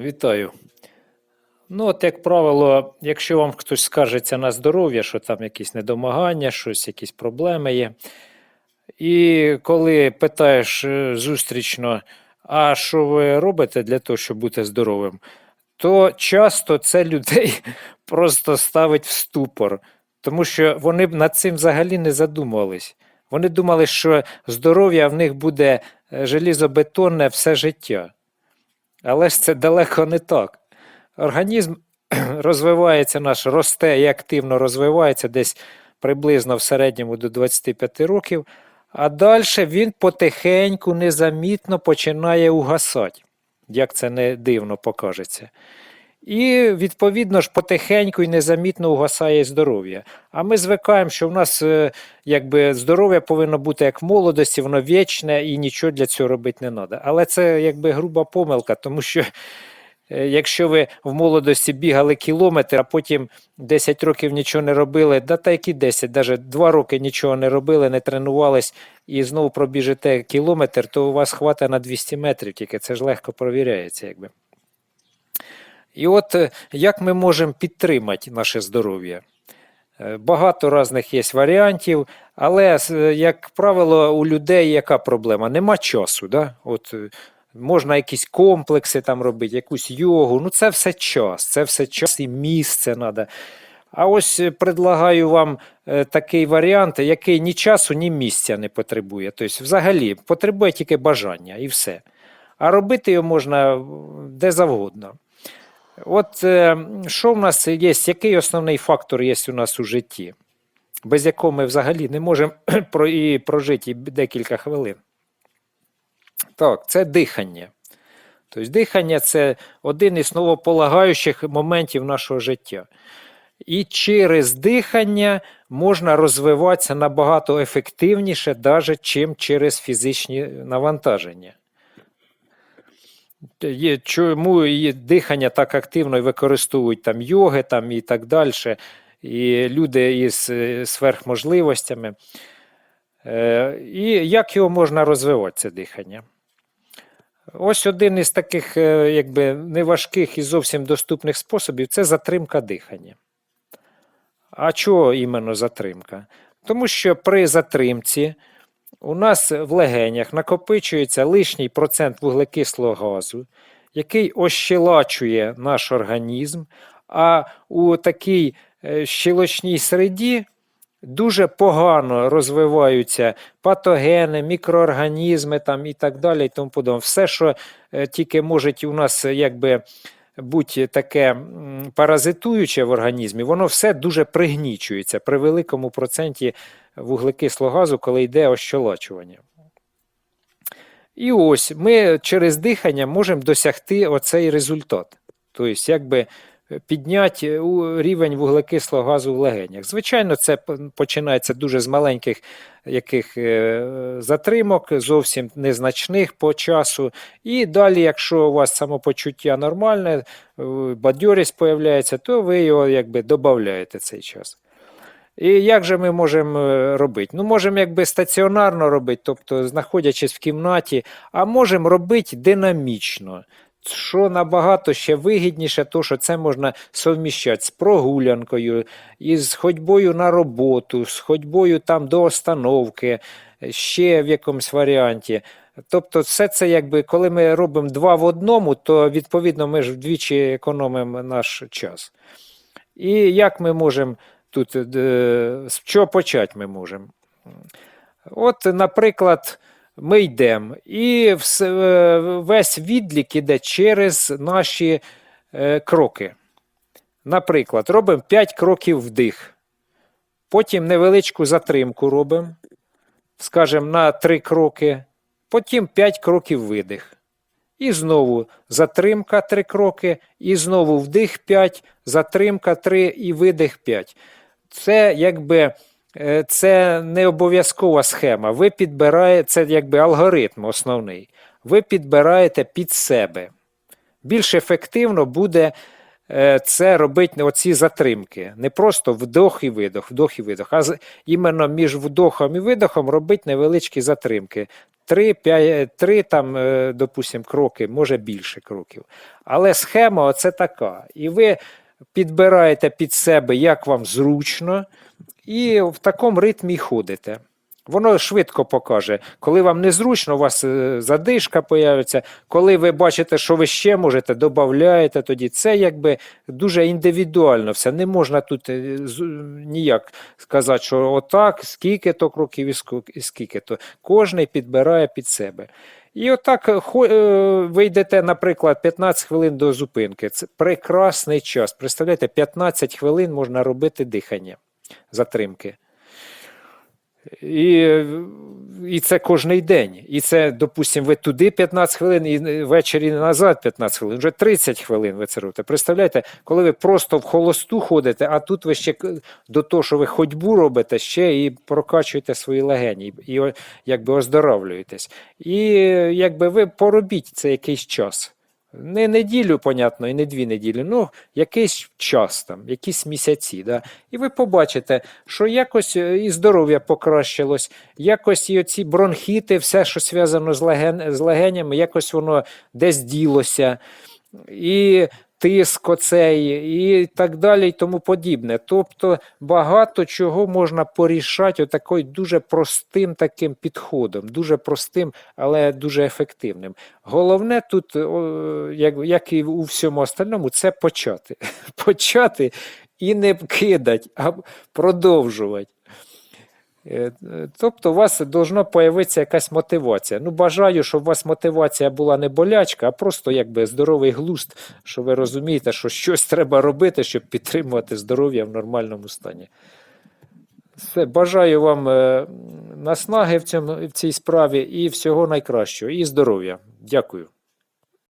Вітаю. Ну, от, як правило, якщо вам хтось скаржиться на здоров'я, що там якісь недомагання, щось, якісь проблеми є. І коли питаєш е, зустрічно, а що ви робите для того, щоб бути здоровим, то часто це людей просто ставить в ступор, тому що вони б над цим взагалі не задумувались. Вони думали, що здоров'я в них буде е, желізобетонне все життя. Але ж це далеко не так. Організм розвивається наш, росте і активно розвивається десь приблизно в середньому до 25 років, а далі він потихеньку, незамітно починає угасати, як це не дивно покажеться. І, відповідно ж, потихеньку і незамітно угасає здоров'я. А ми звикаємо, що в нас е, якби, здоров'я повинно бути як в молодості, воно вічне і нічого для цього робити не треба. Але це якби груба помилка, тому що е, якщо ви в молодості бігали кілометр, а потім 10 років нічого не робили, да та які 10, навіть 2 роки нічого не робили, не тренувались і знову пробіжите кілометр, то у вас хватає на 200 метрів, тільки це ж легко провіряється. якби. І от е, як ми можемо підтримати наше здоров'я? Е, Багато різних є варіантів, але, е, як правило, у людей яка проблема? Нема часу. Да? От, можна якісь комплекси там робити, якусь йогу. Ну, це все час, це все час і місце треба. А ось предлагаю вам такий варіант, який ні часу, ні місця не потребує. Тобто, взагалі, потребує тільки бажання і все. А робити його можна де завгодно. От е, що в нас є, який основний фактор є у нас у житті, без якого ми взагалі не можемо і прожити декілька хвилин? Так, це дихання. Тобто дихання це один із новополагаючих моментів нашого життя. І через дихання можна розвиватися набагато ефективніше, навіть чим через фізичні навантаження. Є, чому і дихання так активно використовують там йоги там, і так далі, і люди із е, сверхможливостями. Е, і як його можна розвивати, це дихання? Ось один із таких е, якби, неважких і зовсім доступних способів це затримка дихання. А чого іменно затримка? Тому що при затримці у нас в легенях накопичується лишній процент вуглекислого газу, який ощелачує наш організм, а у такій е, щелочній середі дуже погано розвиваються патогени, мікроорганізми там, і так далі. І тому подобне. Все, що е, тільки може у нас якби. Будь таке паразитуюче в організмі, воно все дуже пригнічується при великому проценті вуглекислого газу, коли йде ощолочування. І ось ми через дихання можемо досягти оцей результат. Тобто, якби підняти рівень вуглекислого газу в легенях. Звичайно, це починається дуже з маленьких яких е, затримок, зовсім незначних по часу. І далі, якщо у вас самопочуття нормальне, е, бадьорість появляється, то ви його якби додаєте цей час. І як же ми можемо е, робити? Ну, можемо якби стаціонарно робити, тобто знаходячись в кімнаті, а можемо робити динамічно. Що набагато ще вигідніше, то що це можна совміщати з прогулянкою, із ходьбою на роботу, з ходьбою там до остановки, ще в якомусь варіанті. Тобто, все це якби, коли ми робимо два в одному, то відповідно ми ж вдвічі економимо наш час. І як ми можемо тут, е, з чого почати ми можемо? От, наприклад, ми йдемо, і е, весь відлік іде через наші е, кроки. Наприклад, робимо 5 кроків вдих, потім невеличку затримку робимо, скажімо, на 3 кроки, потім 5 кроків видих. І знову затримка 3 кроки, і знову вдих 5, затримка 3 і видих 5. Це якби це не обов'язкова схема. Ви підбираєте, це якби алгоритм основний. Ви підбираєте під себе. Більш ефективно буде е, це робити оці затримки. Не просто вдох і видох, вдох і видох, а іменно між вдохом і видохом робити невеличкі затримки. Три, п'ять, три там, е, допустим, кроки, може більше кроків. Але схема оце така. І ви підбираєте під себе, як вам зручно, і в такому ритмі ходите. Воно швидко покаже. Коли вам незручно, у вас е, задишка появиться. Коли ви бачите, що ви ще можете, додаєте тоді. Це якби дуже індивідуально все. Не можна тут е, ніяк сказати, що отак, скільки то кроків і скільки то. Кожний підбирає під себе. І отак е, хо- е, ви йдете, наприклад, 15 хвилин до зупинки. Це прекрасний час. Представляєте, 15 хвилин можна робити дихання, затримки. І, і це кожний день. І це, допустимо, ви туди 15 хвилин, і ввечері назад 15 хвилин, вже 30 хвилин ви це робите. Представляєте, коли ви просто в холосту ходите, а тут ви ще до того, що ви ходьбу робите, ще і прокачуєте свої легені, і, якби оздоровлюєтесь. І якби ви поробіть це якийсь час. Не неділю, понятно, і не дві неділі, ну якийсь час там, якісь місяці. Да? І ви побачите, що якось е, і здоров'я покращилось, якось і оці бронхіти, все, що зв'язано з, леген, з легенями, якось воно десь ділося. І тиск оцей, і так далі, і тому подібне. Тобто багато чого можна порішати отакою дуже простим таким підходом, дуже простим, але дуже ефективним. Головне тут, як, як і у всьому остальному, це почати. Почати і не кидати, а продовжувати. Е, е, Тобто у вас должна появитися якась мотивація. Ну, бажаю, щоб у вас мотивація була не болячка, а просто якби здоровий глузд, що ви розумієте, що щось треба робити, щоб підтримувати здоров'я в нормальному стані. Все, бажаю вам е, наснаги в, цьому, в цій справі і всього найкращого, і здоров'я. Дякую.